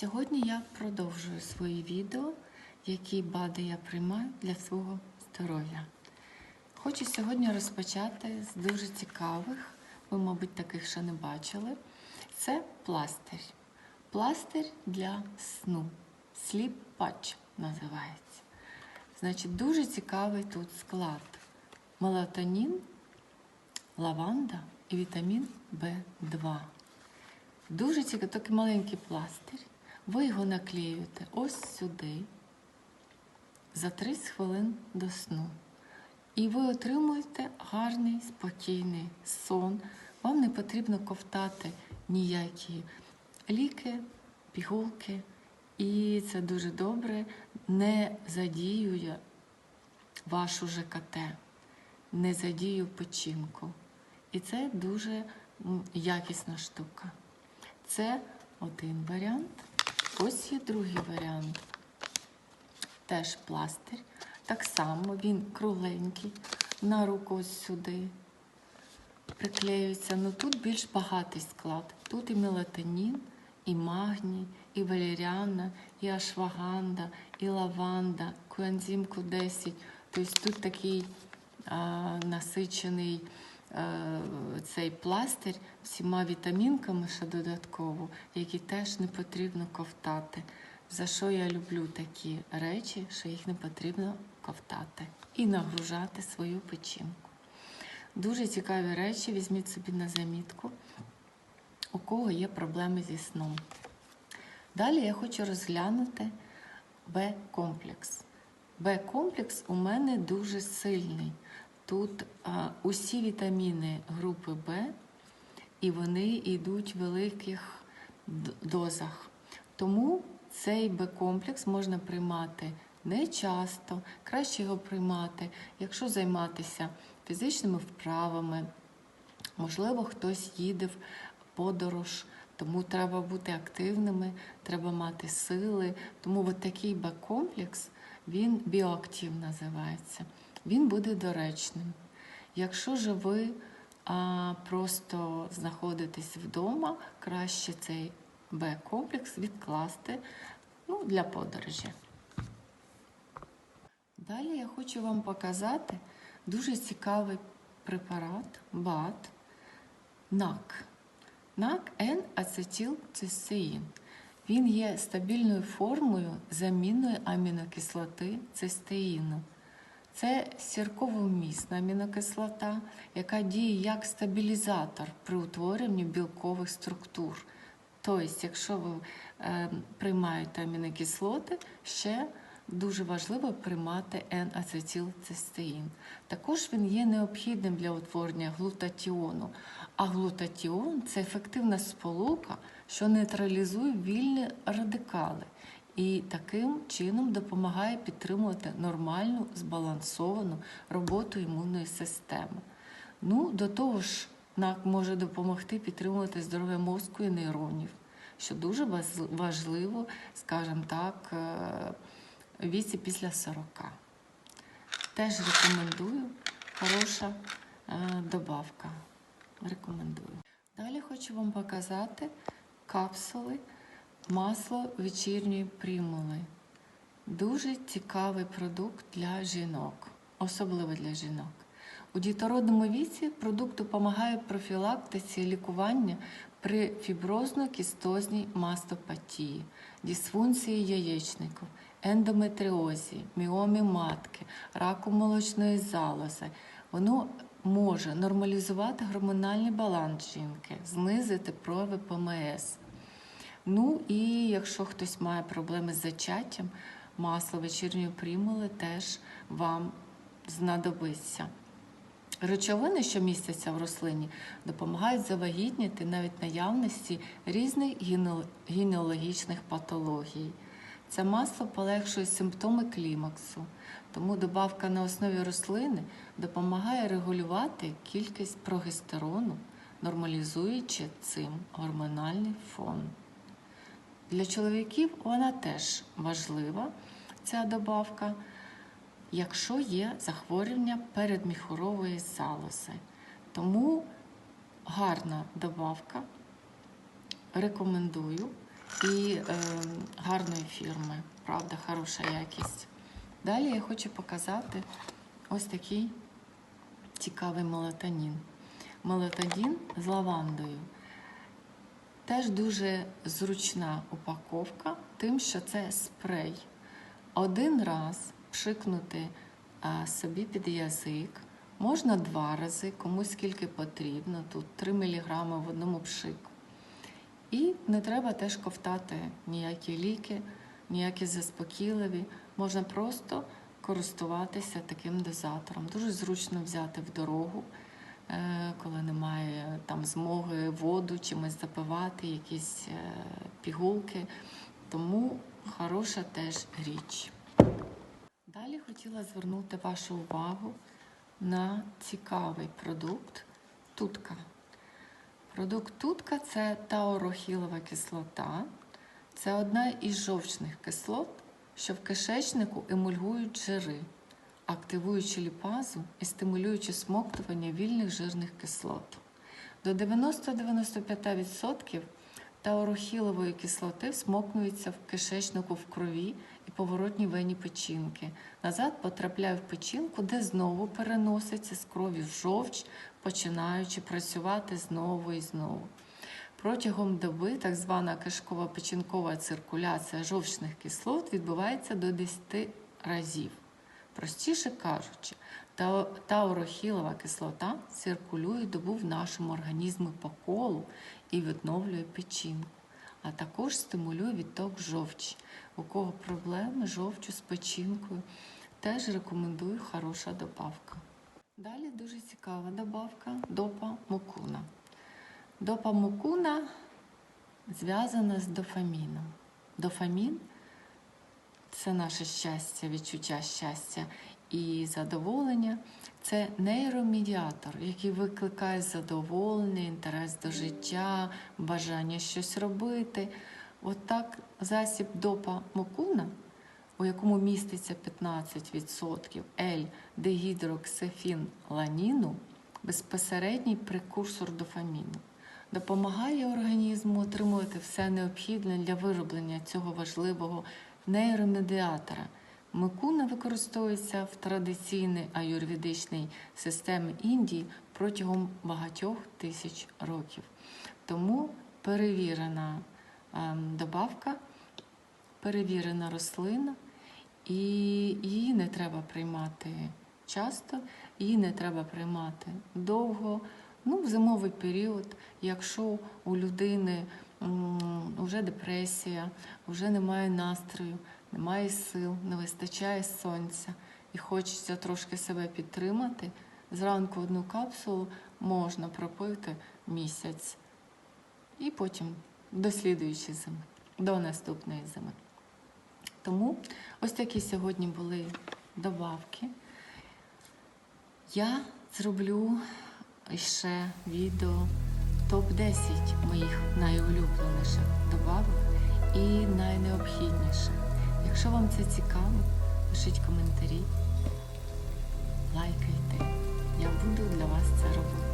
Сьогодні я продовжую свої відео, які БАДи я приймаю для свого здоров'я. Хочу сьогодні розпочати з дуже цікавих, ви, мабуть, таких ще не бачили. Це пластир. Пластир для сну. Sleep Patch називається. Значить, дуже цікавий тут склад. Мелатонін, лаванда і вітамін В2. Дуже цікавий, такий маленький пластир. Ви його наклеюєте ось сюди за 30 хвилин до сну. І ви отримуєте гарний, спокійний сон. Вам не потрібно ковтати ніякі ліки, пігулки. І це дуже добре не задіює вашу ЖКТ, не задіює печінку. І це дуже якісна штука. Це один варіант. Ось є другий варіант. Теж пластир. Так само він кругленький, на руку ось сюди приклеюється. Ну тут більш багатий склад. Тут і мелатонін, і магній, і валеріана, і ашваганда, і лаванда, коензим Q10. Тобто тут такий а, насичений цей пластир всіма вітамінками ще додатково, які теж не потрібно ковтати. За що я люблю такі речі, що їх не потрібно ковтати і нагружати свою печінку. Дуже цікаві речі, візьміть собі на замітку, у кого є проблеми зі сном. Далі я хочу розглянути Б-комплекс. Б-комплекс у мене дуже сильний. Тут а, усі вітаміни групи Б, і вони йдуть в великих дозах. Тому цей Б-комплекс можна приймати не часто, краще його приймати, якщо займатися фізичними вправами. Можливо, хтось їде в подорож, тому треба бути активними, треба мати сили. Тому от такий Б-комплекс, він біоактив називається. Він буде доречним. Якщо же ви а, просто знаходитесь вдома, краще цей Б-комплекс відкласти ну, для подорожі. Далі я хочу вам показати дуже цікавий препарат БАД НАК. НАК N-ацетилцистеїн. Він є стабільною формою замінної амінокислоти цистеїну. Це сірковомісна амінокислота, яка діє як стабілізатор при утворенні білкових структур. Тобто, якщо ви е, приймаєте амінокислоти, ще дуже важливо приймати N-ацетилцистеїн. Також він є необхідним для утворення глутатіону. А глутатіон це ефективна сполука, що нейтралізує вільні радикали і таким чином допомагає підтримувати нормальну збалансовану роботу імунної системи. Ну, до того ж, НАК може допомогти підтримувати здоров'я мозку і нейронів, що дуже важливо, скажімо так, е, віці після 40. Теж рекомендую, хороша е, добавка. Рекомендую. Далі хочу вам показати капсули масло вечірньої примули. Дуже цікавий продукт для жінок, особливо для жінок. У дітородному віці продукт допомагає профілактиці лікування при фіброзно-кістозній мастопатії, дисфункції яєчників, ендометріозі, міомі матки, раку молочної залози. Воно може нормалізувати гормональний баланс жінки, знизити прояви ПМС. Ну і якщо хтось має проблеми з зачаттям, масло вечірньої примули теж вам знадобиться. Речовини, що містяться в рослині, допомагають завагітніти навіть наявності різних гінеологічних патологій. Це масло полегшує симптоми клімаксу, тому добавка на основі рослини допомагає регулювати кількість прогестерону, нормалізуючи цим гормональний фон. Для чоловіків вона теж важлива, ця добавка, якщо є захворювання передміхурової залози. Тому гарна добавка. Рекомендую. і е, гарної фірми. Правда, хороша якість. Далі я хочу показати ось такий цікавий мелатонін. Мелатонін з лавандою. Теж дуже зручна упаковка, тим, що це спрей. Один раз пшикнути собі під язик. Можна два рази, кому скільки потрібно. Тут 3 мг в одному пшику. І не треба теж ковтати ніякі ліки, ніякі заспокійливі. Можна просто користуватися таким дозатором. Дуже зручно взяти в дорогу, е, коли немає там змоги воду чимось запивати, якісь е, пігулки. Тому хороша теж річ. Далі хотіла звернути вашу увагу на цікавий продукт тутка. Продукт тутка це таурохілова кислота. Це одна із жовчних кислот, що в кишечнику емульгують жири, активуючи ліпазу і стимулюючи смоктування вільних жирних кислот. До 90-95% таурохілової кислоти всмокнується в кишечнику в крові і поворотній вені печінки. Назад потрапляє в печінку, де знову переноситься з крові в жовч, починаючи працювати знову і знову. Протягом доби так звана кишково-печінкова циркуляція жовчних кислот відбувається до 10 разів. Простіше кажучи, та- таурохілова кислота циркулює добу в нашому організмі по колу і відновлює печінку, а також стимулює відток жовчі. У кого проблеми з жовчю з печінкою, теж рекомендую хороша добавка. Далі дуже цікава добавка допа мукуна. Допа мукуна зв'язана з дофаміном. Дофамін це наше щастя, відчуття щастя і задоволення. Це нейромедіатор, який викликає задоволення, інтерес до життя, бажання щось робити. От засіб допа мокуна, у якому міститься 15% L-дегідроксифін-ланіну, безпосередній прекурсор дофаміну, допомагає організму отримувати все необхідне для вироблення цього важливого нейромедіатора. Микуна використовується в традиційній аюрведичній системі Індії протягом багатьох тисяч років. Тому перевірена ем, добавка, перевірена рослина, і її не треба приймати часто, її не треба приймати довго. Ну, в зимовий період, якщо у людини вже депресія, вже немає настрою, немає сил, не вистачає сонця і хочеться трошки себе підтримати, зранку одну капсулу можна пропити місяць і потім до слідуючої зими, до наступної зими. Тому ось такі сьогодні були добавки. Я зроблю ще відео топ-10 моїх найулюбленіших добавок і найнеобхідніших. Якщо вам це цікаво, пишіть коментарі, лайкайте. Я буду для вас це робити.